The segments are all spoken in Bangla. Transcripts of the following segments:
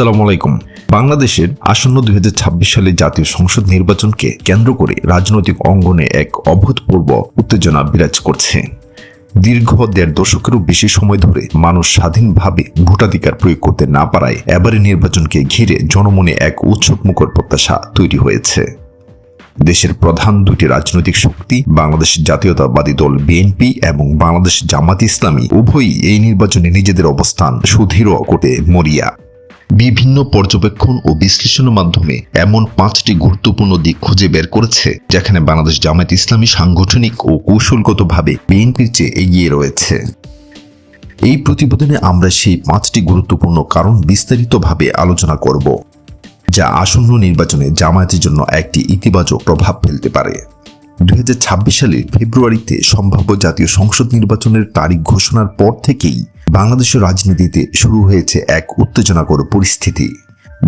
আসসালামু আলাইকুম। বাংলাদেশের আসন্ন দুই সালে জাতীয় সংসদ নির্বাচনকে কেন্দ্র করে রাজনৈতিক অঙ্গনে এক অভূতপূর্ব উত্তেজনা বিরাজ করছে। দীর্ঘ দেড় দশকেরও বেশি সময় ধরে মানুষ স্বাধীনভাবে ভোটাধিকার প্রয়োগ করতে না পারায় এবারে নির্বাচনকে ঘিরে জনমনে এক উৎসব মুখর প্রত্যাশা তৈরি হয়েছে। দেশের প্রধান দুটি রাজনৈতিক শক্তি বাংলাদেশ জাতীয়তাবাদী দল বিএনপি এবং বাংলাদেশ জামাত ইসলামী উভয়ই এই নির্বাচনে নিজেদের অবস্থান সুদৃঢ় করতে মরিয়া। বিভিন্ন পর্যবেক্ষণ ও বিশ্লেষণের মাধ্যমে এমন পাঁচটি গুরুত্বপূর্ণ দিক খুঁজে বের করেছে, যেখানে বাংলাদেশ জামায়াত ইসলামী সাংগঠনিক ও কৌশলগতভাবে বিএনপির চেয়ে এগিয়ে রয়েছে। এই প্রতিবেদনে আমরা সেই পাঁচটি গুরুত্বপূর্ণ কারণ বিস্তারিতভাবে আলোচনা করব, যা আসন্ন নির্বাচনে জামায়াতের জন্য একটি ইতিবাচক প্রভাব ফেলতে পারে। দু হাজার ছাব্বিশ সালের ফেব্রুয়ারিতে সম্ভাব্য জাতীয় সংসদ নির্বাচনের তারিখ ঘোষণার পর থেকেই বাংলাদেশের রাজনীতিতে শুরু হয়েছে এক উত্তেজনাকর পরিস্থিতি।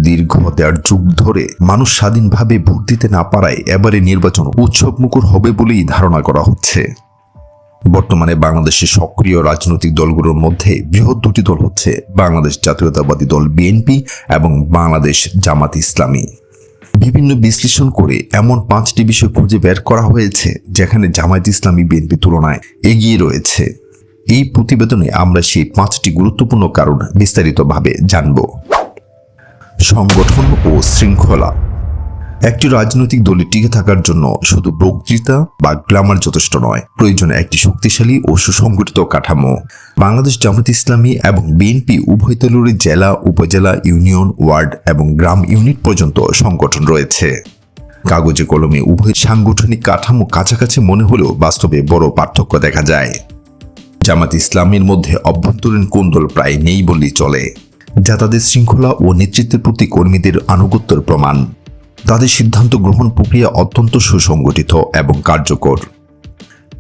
দীর্ঘ দেড় যুগ ধরে মানুষ স্বাধীনভাবে ভোট দিতে না পারায় এবারে নির্বাচন উৎসবমুখর হবে বলেই ধারণা করা হচ্ছে। বর্তমানে বাংলাদেশের সক্রিয় রাজনৈতিক দলগুলোর মধ্যে বৃহৎ দুটি দল হচ্ছে বাংলাদেশ জাতীয়তাবাদী দল বিএনপি এবং বাংলাদেশ জামাত ইসলামী। বিভিন্ন বিশ্লেষণ করে এমন পাঁচটি বিষয় খুঁজে বের করা হয়েছে যেখানে জামায়াত ইসলামী বিএনপি তুলনায় এগিয়ে রয়েছে। এই প্রতিবেদনে আমরা সেই পাঁচটি গুরুত্বপূর্ণ কারণ বিস্তারিতভাবে জানব। সংগঠন ও শৃঙ্খলা। একটি রাজনৈতিক দলে টিকে থাকার জন্য শুধু বক্তৃতা বা গ্লামার যথেষ্ট নয়, প্রয়োজনে একটি শক্তিশালী ও সুসংগঠিত কাঠামো। বাংলাদেশ জামাত ইসলামী এবং বিএনপি উভয় দলেরই জেলা, উপজেলা, ইউনিয়ন, ওয়ার্ড এবং গ্রাম ইউনিট পর্যন্ত সংগঠন রয়েছে। কাগজে কলমে উভয় সাংগঠনিক কাঠামো কাছাকাছি মনে হলেও বাস্তবে বড় পার্থক্য দেখা যায়। জামাত ইসলামের মধ্যে অভ্যন্তরীণ কোন্দল প্রায় নেই বললেই চলে। যা তাদের শৃঙ্খলা ও নেতৃত্বের প্রতি কর্মীদের আনুগত্যের প্রমাণ। তাদের সিদ্ধান্ত গ্রহণ প্রক্রিয়া অত্যন্ত সুসংগঠিত এবং কার্যকর।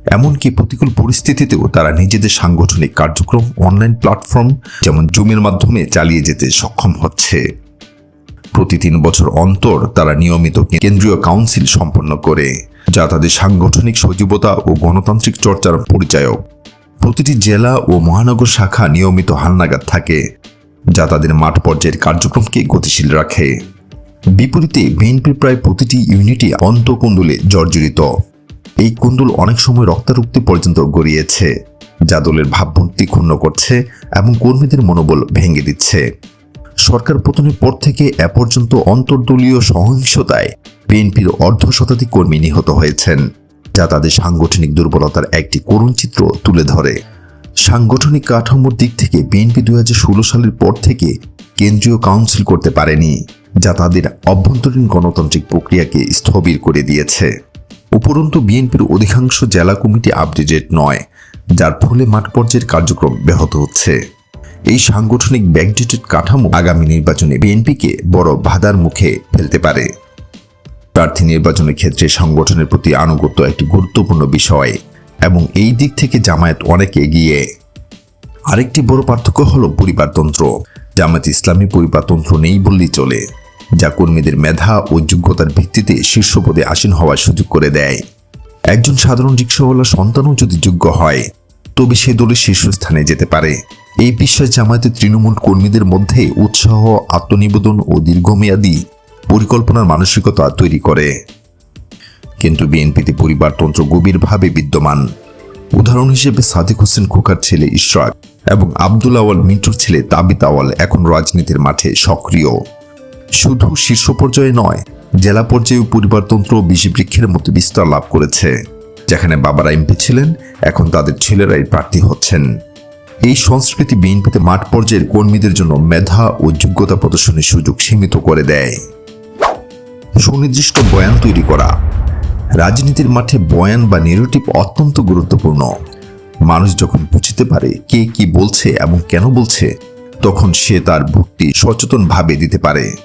এমনকি প্রতিকূল পরিস্থিতিতেও তারা নিজেদের সাংগঠনিক কার্যক্রম, অনলাইন প্ল্যাটফর্ম যেমন জুমের মাধ্যমে চালিয়ে যেতে সক্ষম হচ্ছে। প্রতি তিন বছর অন্তর তারা নিয়মিত কেন্দ্রীয় কাউন্সিল সম্পন্ন করে, যা তাদের সাংগঠনিক সজীবতা ও গণতান্ত্রিক চর্চার পরিচায়ক। প্রতিটি জেলা ও মহানগর শাখা নিয়মিত হালনাগাদ থাকে, যা তাদের মাঠ পর্যায়ের কার্যক্রমকে গতিশীল রাখে। বিপরীতে, বিএনপির প্রায় প্রতিটি ইউনিটই অন্তকুণ্ডলে জর্জরিত। এই কুণ্ডল অনেক সময় রক্তারক্তি পর্যন্ত গড়িয়েছে, যা দলের ভাবমূর্তি ক্ষুণ্ণ করছে এবং কর্মীদের মনোবল ভেঙে দিচ্ছে। সরকার পতনের পর থেকে এ পর্যন্ত অন্তর্দলীয় সহিংসতায় বিএনপির অর্ধ শতাধিক কর্মী নিহত হয়েছেন। যা তাদের সাংগঠনিক দুর্বলতার একটি করুণ চিত্র তুলে ধরে। সাংগঠনিক কাঠামোর দিক থেকে বিএনপি দুই হাজার ষোলো সালের পর থেকে কেন্দ্রীয় কাউন্সিল করতে পারেনি, যা তাদের অভ্যন্তরীণ গণতান্ত্রিক প্রক্রিয়াকে স্থবির করে দিয়েছে। উপরন্তু বিএনপির অধিকাংশ জেলা কমিটি আপডেটেড নয়, যার ফলে মাঠ পর্যায়ের কার্যক্রম ব্যাহত হচ্ছে। এই সাংগঠনিক ব্যাকডেটেড কাঠামো আগামী নির্বাচনে বিএনপিকে বড় বাধার মুখে ফেলতে পারে। প্রার্থী নির্বাচনের ক্ষেত্রে সংগঠনের প্রতি আনুগত্য একটি গুরুত্বপূর্ণ বিষয় এবং এই দিক থেকে জামায়াত অনেক এগিয়ে। আরেকটি বড় পার্থক্য হলো পরিবারতন্ত্র। জামায়াত ইসলামী পরিবারতন্ত্র নেই বললেই চলে। যা কর্মীদের মেধা ও যোগ্যতার ভিত্তিতে শীর্ষ পদে আসীন হওয়ার সুযোগ করে দেয়। একজন সাধারণ রিক্সাওয়ালা সন্তানও যদি যোগ্য হয়, তবে সে দলের শীর্ষস্থানে যেতে পারে। এই বিশ্বাস জামায়াতের তৃণমূল কর্মীদের মধ্যে উৎসাহ, আত্মনিবেদন ও দীর্ঘমেয়াদী পরিকল্পনার মানসিকতা তৈরি করে। কিন্তু বিএনপিতে পরিবারতন্ত্র গভীরভাবে বিদ্যমান। উদাহরণ হিসেবে সাদিক হোসেন খোকার ছেলে ইশরাক এবং আব্দুল আওয়াল মিন্টুর ছেলে তাবিত আওয়াল এখন রাজনীতির মাঠে সক্রিয়। শুধু শীর্ষ পর্যায়ে নয়, জেলা পর্যায়েও পরিবারতন্ত্র বৃক্ষের মতো বিস্তার লাভ করেছে, যেখানে বাবারা এমপি ছিলেন, এখন তাদের ছেলেরাই প্রার্থী হচ্ছেন। এই সংস্কৃতি বিএনপিতে মাঠ পর্যায়ের কর্মীদের জন্য মেধা ও যোগ্যতা প্রদর্শনের সুযোগ সীমিত করে দেয়। সুনির্দিষ্ট বয়ান তৈরি করা। রাজনীতির মাঠে বয়ান বা নেগেটিভ অত্যন্ত গুরুত্বপূর্ণ। মানুষ যখন বুঝতে পারে কে কি বলছে এবং কেন বলছে, তখন সে তার ভোটটি সচেতনভাবে দিতে পারে।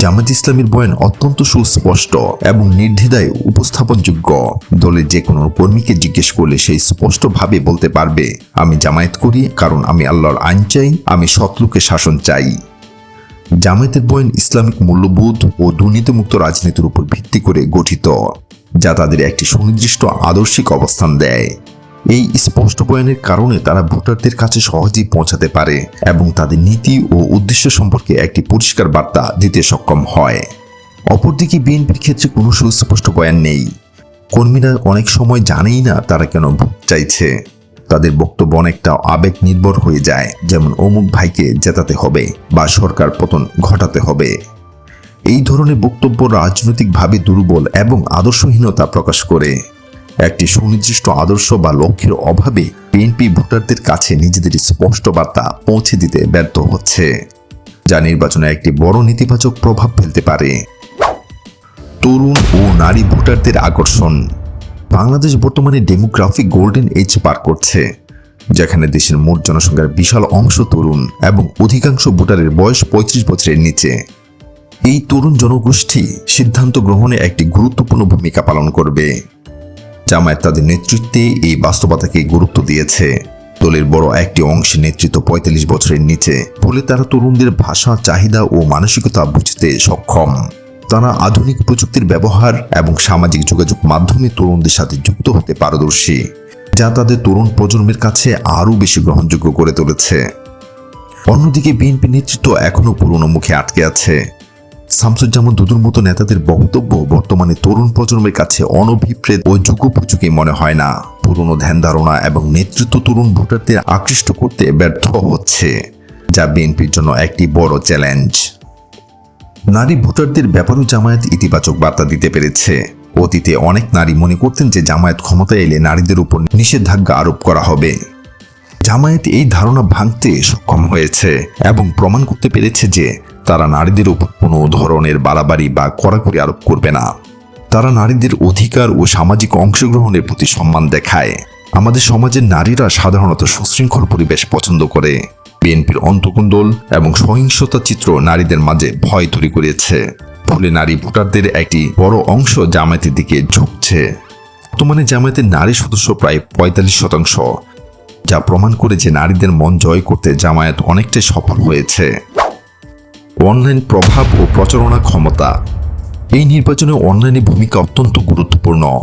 জামাত ইসলামের বয়ান অত্যন্ত সুস্পষ্ট এবং নির্দ্বিধায় উপস্থাপনযোগ্য। দলের যে কোনো কর্মীকে জিজ্ঞেস করলে সেই স্পষ্টভাবে বলতে পারবে, আমি জামায়াত করি, কারণ আমি আল্লাহর আইন চাই, আমি সৎলোকে শাসন চাই। জামায়াতের বয়ান ইসলামিক মূল্যবোধ ও দুর্নীতিমুক্ত রাজনীতির উপর ভিত্তি করে গঠিত, যা তাদের একটি সুনির্দিষ্ট আদর্শিক অবস্থান দেয়। এই স্পষ্ট বয়ানের কারণে তারা ভোটারদের কাছে সহজেই পৌঁছাতে পারে এবং তাদের নীতি ও উদ্দেশ্য সম্পর্কে একটি পরিষ্কার বার্তা দিতে সক্ষম হয়। অপরদিকে বিএনপির ক্ষেত্রে কোনো সুস্পষ্ট বয়ান নেই। কর্মীরা অনেক সময় জানেই না তারা কেন ভোট চাইছে। তাদের বক্তব্য অনেকটা আবেগ নির্ভর হয়ে যায়। যেমন, অমুক ভাইকে জেতাতে হবে বা সরকার পতন ঘটাতে হবে। এই ধরনের বক্তব্য রাজনৈতিকভাবে দুর্বল এবং আদর্শহীনতা প্রকাশ করে। একটি সুনির্দিষ্ট আদর্শ বা লক্ষ্যের অভাবে বিএনপি ভোটারদের কাছে নিজেদের স্পষ্ট বার্তা পৌঁছে দিতে ব্যর্থ হচ্ছে, যা নির্বাচনে একটি বড় নেতিবাচক প্রভাব ফেলতে পারে। তরুণ ও নারী ভোটারদের আকর্ষণ। বাংলাদেশ বর্তমানে ডেমোগ্রাফিক গোল্ডেন এজ পার করছে, যেখানে দেশের মোট জনসংখ্যার বিশাল অংশ তরুণ এবং অধিকাংশ ভোটারের বয়স পঁয়ত্রিশ বছরের নিচে। এই তরুণ জনগোষ্ঠী সিদ্ধান্ত গ্রহণে একটি গুরুত্বপূর্ণ ভূমিকা পালন করবে। জামায়াত তাদের নেতৃত্বে এই বাস্তবতাকে গুরুত্ব দিয়েছে। দলের বড় একটি অংশের নেতৃত্ব পঁয়তাল্লিশ বছরের নিচে, ফলে তারা তরুণদের ভাষা, চাহিদা ও মানসিকতা বুঝতে সক্ষম। তারা আধুনিক প্রযুক্তির ব্যবহার এবং সামাজিক যোগাযোগ মাধ্যমে তরুণদের সাথে যুক্ত হতে পারদর্শী, যা তাদের তরুণ প্রজন্মের কাছে আরও বেশি গ্রহণযোগ্য করে তুলেছে। অন্যদিকে বিএনপি নেতৃত্ব এখনও পুরনো মুখে আটকে আছে। শামসুজ্জামান দুদুর মতো নেতাদের বক্তব্য বর্তমানে তরুণ প্রজন্মের কাছে অনভিপ্রেত ও যুগোপযোগী মনে হয় না। পুরনো ধ্যান ধারণা এবং নেতৃত্ব তরুণ ভোটারদের আকৃষ্ট করতে ব্যর্থ হচ্ছে, যা বিএনপির জন্য একটি বড় চ্যালেঞ্জ। নারী ভোটারদের ব্যাপারেও জামায়াত ইতিবাচক বার্তা দিতে পেরেছে। অতীতে অনেক নারী মনে করতেন যে জামায়াত ক্ষমতায় এলে নারীদের উপর নিষেধাজ্ঞা আরোপ করা হবে। জামায়াত এই ধারণা ভাঙতে সক্ষম হয়েছে এবং প্রমাণ করতে পেরেছে যে তারা নারীদের উপর কোনো ধরনের বাড়াবাড়ি বা কড়াকড়ি আরোপ করবে না। তারা নারীদের অধিকার ও সামাজিক অংশগ্রহণের প্রতি সম্মান দেখায়। আমাদের সমাজের নারীরা সাধারণত সুশৃঙ্খল পরিবেশ পছন্দ করে। বিএনপির অন্তকুণ্ডল এবং সহিংসতা চিত্র নারীদের মাঝে ভয় তৈরি করেছে। ফলে নারী ভোটারদের একটি বড় অংশ জামায়াতের দিকে ঝুঁকছে। বর্তমানে জামায়াতের নারী সদস্য প্রায় পঁয়তাল্লিশ শতাংশ, যা প্রমাণ করে যে নারীদের মন জয় করতে জামায়াত অনেকটাই সফল হয়েছে। অনলাইন প্রভাব ও প্রচারণা ক্ষমতা। এই নির্বাচনে অনলাইনে ভূমিকা অত্যন্ত গুরুত্বপূর্ণ।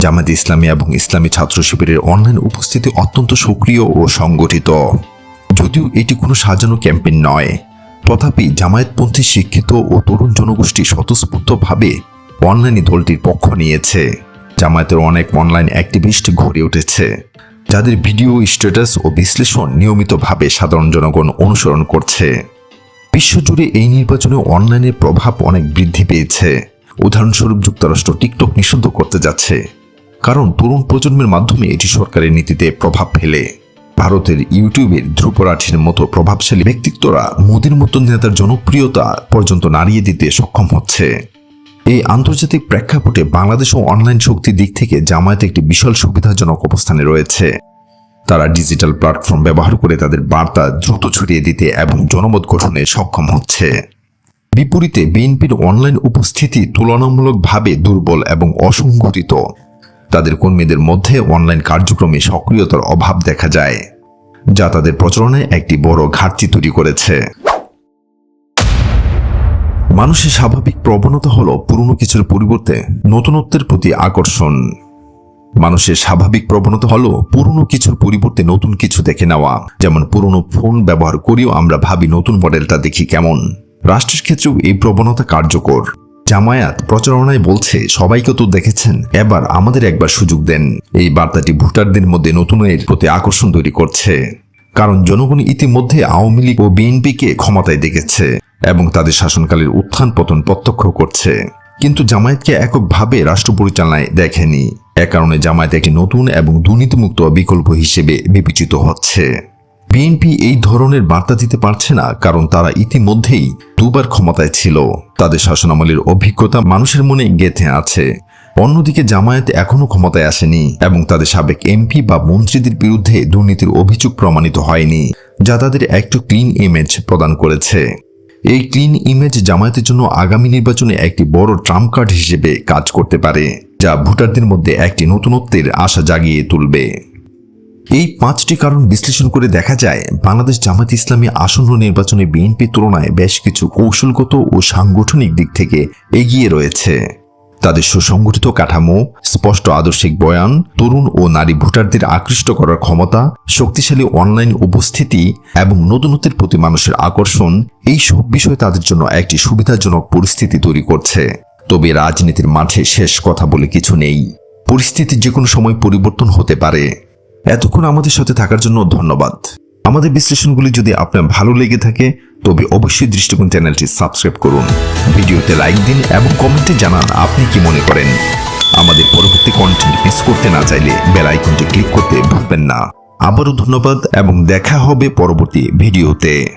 জামায়াত ইসলামী এবং ইসলামী ছাত্র শিবিরের অনলাইন উপস্থিতি অত্যন্ত সক্রিয় ও সংগঠিত। যদিও এটি কোনো সাজানো ক্যাম্পেইন নয়। তথাপি জামায়াতপন্থী শিক্ষিত ও তরুণ জনগোষ্ঠী স্বতঃস্ফূর্তভাবে অনলাইনে দলটির পক্ষ নিয়েছে। জামায়াতের অনেক অনলাইন অ্যাক্টিভিস্ট গড়ে উঠেছে, যাদের ভিডিও স্ট্যাটাস ও বিশ্লেষণ নিয়মিতভাবে সাধারণ জনগণ অনুসরণ করছে। বিশ্বজুড়ে এই নির্বাচনে অনলাইনের প্রভাব অনেক বৃদ্ধি পেয়েছে। উদাহরণস্বরূপ যুক্তরাষ্ট্র টিকটক নিষিদ্ধ করতে যাচ্ছে, কারণ তরুণ প্রজন্মের মাধ্যমে এটি সরকারের নীতিতে প্রভাব ফেলে। ভারতের ইউটিউবের ধ্রুপরাঠির মতো প্রভাবশালী ব্যক্তিত্বরা মোদীর মতো নেতার জনপ্রিয়তা পর্যন্ত নাড়িয়ে দিতে সক্ষম হচ্ছে। এই আন্তর্জাতিক প্রেক্ষাপটে বাংলাদেশ ও অনলাইন শক্তির দিক থেকে জামায়াত একটি বিশাল সুবিধাজনক অবস্থানে রয়েছে। তারা ডিজিটাল প্ল্যাটফর্ম ব্যবহার করে তাদের বার্তা দ্রুত ছড়িয়ে দিতে এবং জনমত গঠনে সক্ষম হচ্ছে। বিপরীতে বিএনপির অনলাইন উপস্থিতি তুলনামূলকভাবে দুর্বল এবং অসংগঠিত। তাদের কর্মীদের মধ্যে অনলাইন কার্যক্রমে সক্রিয়তার অভাব দেখা যায়, যা তাদের প্রচারণায় একটি বড় ঘাটতি তৈরি করেছে। মানুষের স্বাভাবিক প্রবণতা হলো পুরনো কিছুর পরিবর্তে নতুনত্বের প্রতি আকর্ষণ। মানুষের স্বাভাবিক প্রবণতা হলো পুরনো কিছুর পরিবর্তে নতুন কিছু দেখে নেওয়া, যেমন পুরনো ফোন ব্যবহার করেও আমরা ভাবি নতুন মডেলটা দেখি কেমন। রাষ্ট্রের ক্ষেত্রেও এই প্রবণতা কার্যকর। জামায়াত প্রচারণায় বলছে, সবাইকে তো দেখেছেন, এবার আমাদের একবার সুযোগ দেন। এই বার্তাটি ভোটারদের মধ্যে নতুনের প্রতি আকর্ষণ তৈরি করছে। কারণ জনগণ ইতিমধ্যে আওয়ামী লীগ ও বিএনপিকে ক্ষমতায় দেখেছে এবং তাদের শাসনকালের উত্থান পতন প্রত্যক্ষ করছে। কিন্তু জামায়াতকে এককভাবে রাষ্ট্র পরিচালনায় দেখেনি। এ কারণে জামায়াত একটি নতুন এবং দুর্নীতিমুক্ত বিকল্প হিসেবে বিবেচিত হচ্ছে। বিএনপি এই ধরনের বার্তা দিতে পারছে না, কারণ তারা ইতিমধ্যেই দুবার ক্ষমতায় ছিল। তাদের শাসনামলের অভিজ্ঞতা মানুষের মনে গেঁথে আছে। অন্যদিকে জামায়াত এখনও ক্ষমতায় আসেনি এবং তাদের সাবেক এমপি বা মন্ত্রীদের বিরুদ্ধে দুর্নীতির অভিযোগ প্রমাণিত হয়নি, যা তাদের একটু ক্লিন ইমেজ প্রদান করেছে। এই ক্লিন ইমেজ জামায়াতের জন্য আগামী নির্বাচনে একটি বড় ট্রাম্প কার্ড হিসেবে কাজ করতে পারে, যা ভোটারদের মধ্যে একটি নতুনত্বের আশা জাগিয়ে তুলবে। এই পাঁচটি কারণ বিশ্লেষণ করে দেখা যায়, বাংলাদেশ জামাত ইসলামী আসন্ন নির্বাচনে বিএনপি তুলনায় বেশ কিছু কৌশলগত ও সাংগঠনিক দিক থেকে এগিয়ে রয়েছে। তাদের সুসংগঠিত কাঠামো, স্পষ্ট আদর্শিক বয়ান, তরুণ ও নারী ভোটারদের আকৃষ্ট করার ক্ষমতা, শক্তিশালী অনলাইন উপস্থিতি এবং নতুনত্বের প্রতি মানুষের আকর্ষণ এই সব বিষয় তাদের জন্য একটি সুবিধাজনক পরিস্থিতি তৈরি করছে। তবে রাজনীতির মাঠে শেষ কথা বলে কিছু নেই। পরিস্থিতি যে কোনো সময় পরিবর্তন হতে পারে। এতক্ষণ আমাদের সাথে থাকার জন্য ধন্যবাদ। আমাদের বিশ্লেষণগুলি যদি আপনার ভালো লেগে থাকে, তবে অবশ্যই দৃষ্টিকোণ চ্যানেলটি সাবস্ক্রাইব করুন। ভিডিওতে লাইক দিন এবং কমেন্টে জানান আপনি কি মনে করেন। আমাদের পরবর্তী কন্টেন্ট মিস করতে না চাইলে বেল আইকনটি ক্লিক করতে ভুলবেন না। আবারও ধন্যবাদ এবং দেখা হবে পরবর্তী ভিডিওতে।